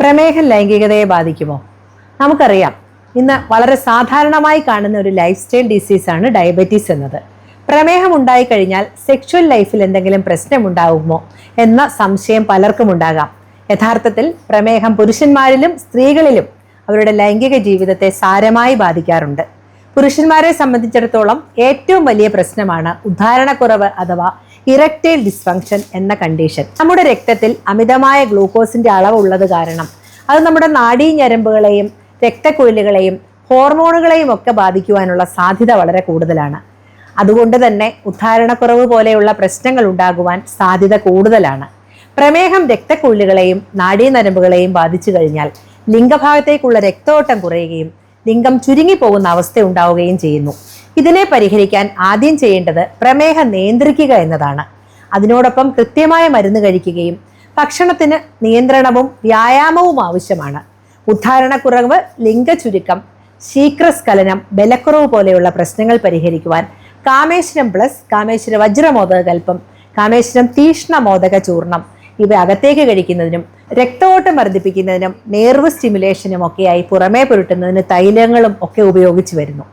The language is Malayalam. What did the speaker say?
പ്രമേഹം ലൈംഗികതയെ ബാധിക്കുമോ? നമുക്കറിയാം. ഇന്ന് വളരെ സാധാരണമായി കാണുന്ന ഒരു ലൈഫ് സ്റ്റൈൽ ഡിസീസാണ് ഡയബറ്റീസ് എന്നത്. പ്രമേഹം ഉണ്ടായി കഴിഞ്ഞാൽ സെക്ഷുവൽ ലൈഫിൽ എന്തെങ്കിലും പ്രശ്നമുണ്ടാകുമോ എന്ന സംശയം പലർക്കും ഉണ്ടാകാം. യഥാർത്ഥത്തിൽ പ്രമേഹം പുരുഷന്മാരിലും സ്ത്രീകളിലും അവരുടെ ലൈംഗിക ജീവിതത്തെ സാരമായി ബാധിക്കാറുണ്ട്. പുരുഷന്മാരെ സംബന്ധിച്ചിടത്തോളം ഏറ്റവും വലിയ പ്രശ്നമാണ് ഉദ്ധാരണക്കുറവ് അഥവാ ഇറക്റ്റൈൽ ഡിസ്ഫങ്ഷൻ എന്ന കണ്ടീഷൻ. നമ്മുടെ രക്തത്തിൽ അമിതമായ ഗ്ലൂക്കോസിന്റെ അളവ് ഉള്ളത് കാരണം അത് നമ്മുടെ നാഡീ ഞരമ്പുകളെയും രക്തക്കുഴലുകളെയും ഹോർമോണുകളെയും ഒക്കെ ബാധിക്കുവാനുള്ള സാധ്യത വളരെ കൂടുതലാണ്. അതുകൊണ്ട് തന്നെ ഉദ്ധാരണക്കുറവ് പോലെയുള്ള പ്രശ്നങ്ങൾ ഉണ്ടാകുവാൻ സാധ്യത കൂടുതലാണ്. പ്രമേഹം രക്തക്കുഴലുകളെയും നാഡീനരമ്പുകളെയും ബാധിച്ചു കഴിഞ്ഞാൽ ലിംഗഭാഗത്തേക്കുള്ള രക്തോട്ടം കുറയുകയും ലിംഗം ചുരുങ്ങിപ്പോകുന്ന അവസ്ഥ ഉണ്ടാവുകയും ചെയ്യുന്നു. ഇതിനെ പരിഹരിക്കാൻ ആദ്യം ചെയ്യേണ്ടത് പ്രമേഹം നിയന്ത്രിക്കുക എന്നതാണ്. അതിനോടൊപ്പം കൃത്യമായ മരുന്ന് കഴിക്കുകയും ഭക്ഷണത്തിന് നിയന്ത്രണവും വ്യായാമവും ആവശ്യമാണ്. ഉദ്ധാരണക്കുറവ് ലിംഗചുരുക്കം ശീക്രസ്ഖലനം ബലക്കുറവ് പോലെയുള്ള പ്രശ്നങ്ങൾ പരിഹരിക്കുവാൻ കാമേശ്വരം പ്ലസ് കാമേശ്വര വജ്രമോദകൽപ്പം കാമേശ്വരം തീഷ്ണ മോദക ചൂർണം ഇവ അകത്തേക്ക് കഴിക്കുന്നതിനും രക്തഓട്ടം വർദ്ധിപ്പിക്കുന്നതിനും നേർവ് സ്റ്റിമുലേഷനും ഒക്കെയായി പുറമേ പുരട്ടുന്നതിന് തൈലങ്ങളും ഒക്കെ ഉപയോഗിച്ചു വരുന്നു.